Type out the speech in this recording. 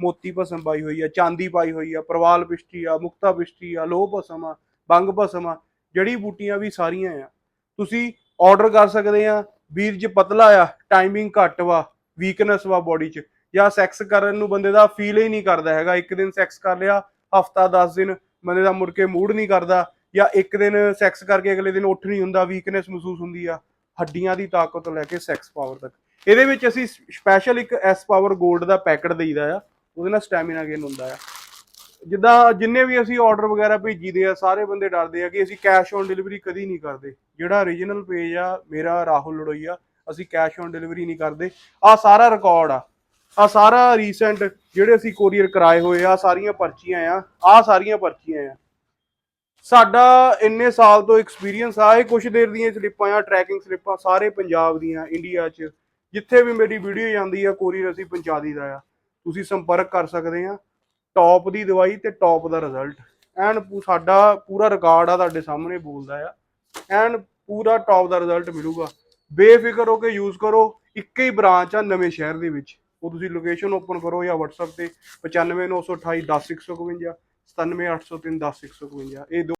ਮੋਤੀ ਭਸਮ ਪਾਈ ਹੋਈ ਆ, ਚਾਂਦੀ ਪਾਈ ਹੋਈ ਆ, ਪ੍ਰਵਾਲ ਪਿਸ਼ਟੀ ਆ, ਮੁਕਤਾ ਪਿਸ਼ਟੀ ਆ, ਲੋਹ ਭਸਮ ਆ, ਬੰਗ ਭਸਮ ਆ, ਜੜੀ ਬੂਟੀਆਂ ਵੀ ਸਾਰੀਆਂ ਆ। ਤੁਸੀਂ ਆਰਡਰ ਕਰ ਸਕਦੇ ਆ, ਵੀਰ ਜੀ ਪਤਲਾ ਆ ਟਾਈਮਿੰਗ ਘੱਟ ਵਾ ਵੀਕਨੈਸ ਵਾ ਬੋਡੀ 'ਚ, ਜਾਂ ਸੈਕਸ ਕਰਨ ਨੂੰ ਬੰਦੇ ਦਾ ਫੀਲ ਹੀ ਨਹੀਂ ਕਰਦਾ ਹੈਗਾ, ਇੱਕ ਦਿਨ ਸੈਕਸ ਕਰ ਲਿਆ, ਹਫਤਾ 10 ਦਿਨ ਬੰਦੇ ਦਾ ਮੁੜ ਕੇ ਮੂਡ ਨਹੀਂ ਕਰਦਾ, ਜਾਂ ਇੱਕ ਦਿਨ ਸੈਕਸ ਕਰਕੇ ਅਗਲੇ ਦਿਨ ਉੱਠ ਨਹੀਂ ਹੁੰਦਾ ਵੀਕਨੈਸ ਮਹਿਸੂਸ ਹੁੰਦੀ ਆ, ਹੱਡੀਆਂ ਦੀ ਤਾਕਤ ਤੋਂ ਲੈ ਕੇ ਸੈਕਸ ਪਾਵਰ ਤੱਕ। ਇਹਦੇ ਵਿੱਚ ਅਸੀਂ ਸਪੈਸ਼ਲ ਇੱਕ ਐਸ ਪਾਵਰ 골ਡ ਦਾ ਪੈਕਟ ਦੇਈਦਾ ਆ। ਉਹਦੇ ਨਾਲ ਸਟੈਮਿਨਾ ਗੇਨ ਹੁੰਦਾ ਆ। ਜਿੱਦਾਂ ਜਿੰਨੇ ਵੀ ਅਸੀਂ ਆਰਡਰ ਵਗੈਰਾ ਭੇਜੀਦੇ ਆ, ਸਾਰੇ ਬੰਦੇ ਡਰਦੇ ਆ ਕਿ ਅਸੀਂ ਕੈਸ਼ ਔਨ ਡਿਲੀਵਰੀ ਕਦੀ ਨਹੀਂ ਕਰਦੇ। ਜਿਹੜਾ origignal ਪੇਜ ਆ, ਮੇਰਾ ਰਾਹੁਲ ਲੜੋਈਆ ਅਸੀਂ ਕੈਸ਼ ਔਨ ਡਿਲੀਵਰੀ ਨਹੀਂ ਕਰਦੇ। ਆ ਸਾਰਾ ਰਿਕਾਰਡ ਆ। ਆ ਸਾਰਾ ਰੀਸੈਂਟ ਜਿਹੜੇ ਅਸੀਂ ਕੋਰੀਅਰ ਕਰਾਏ ਹੋਏ ਆ ਸਾਰੀਆਂ ਪਰਚੀਆਂ ਆ ਆ ਸਾਰੀਆਂ ਪਰਚੀਆਂ ਆ। ਸਾਡਾ ਇੰਨੇ ਸਾਲ ਤੋਂ ਐਕਸਪੀਰੀਅੰਸ ਆ, ਇਹ ਕੁਛ ਦੇਰ ਦੀਆਂ ਸਲਿੱਪਾਂ ਆ ਟਰੈਕਿੰਗ ਸਲਿੱਪਾਂ ਸਾਰੇ ਪੰਜਾਬ ਦੀਆਂ ਇੰਡੀਆ 'ਚ। ਜਿੱਥੇ ਵੀ ਮੇਰੀ ਵੀਡੀਓ ਜਾਂਦੀ ਆ ਕੋਰੀਅਰ ਅਸੀਂ ਪਹੁੰਚਾ ਦਈਦਾ ਆ। ਤੁਸੀਂ ਸੰਪਰਕ ਕਰ ਸਕਦੇ ਆ ਟੌਪ ਦੀ ਦਵਾਈ ਤੇ ਟੌਪ ਦਾ ਰਿਜ਼ਲਟ ਐਨ ਪੂ- ਸਾਡਾ ਪੂਰਾ ਰਿਕਾਰਡ ਆ ਤੁਹਾਡੇ ਸਾਹਮਣੇ ਬੋਲਦਾ ਆ। ਐਨ ਪੂਰਾ ਟੌਪ ਦਾ ਰਿਜ਼ਲਟ ਮਿਲੂਗਾ। ਬੇਫਿਕਰ ਹੋ ਕੇ ਯੂਜ਼ ਕਰੋ। ਇੱਕ ਹੀ ਬ੍ਰਾਂਚ ਆ ਨਵੇਂ ਸ਼ਹਿਰ ਦੇ ਵਿੱਚ। ਉਹ ਤੁਸੀਂ ਲੋਕੇਸ਼ਨ ਓਪਨ ਕਰੋ ਜਾਂ WhatsApp ਤੇ 95928 10152 97803 10152 ਇਹ ਦੋ